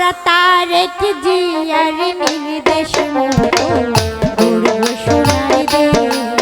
আমরা তারেক জিয়ার নির্দেশ মতো সোনার দেশ।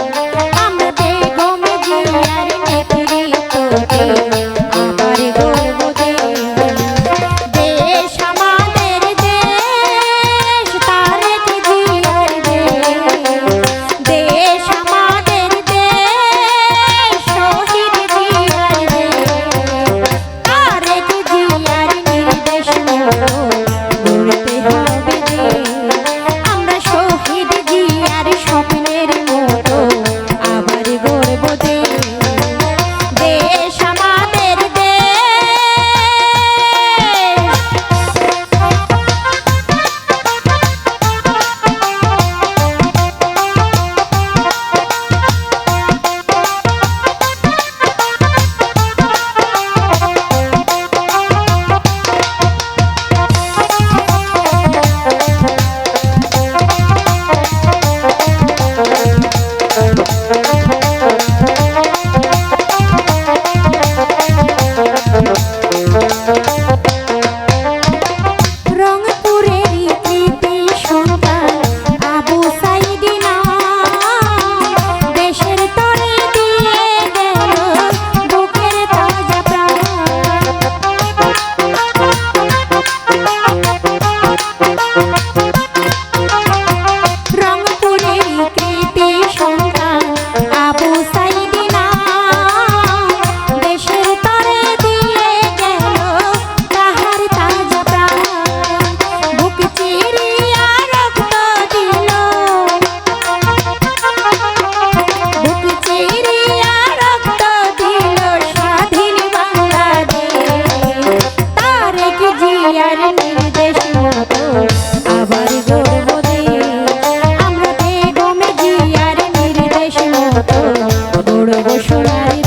গড়ব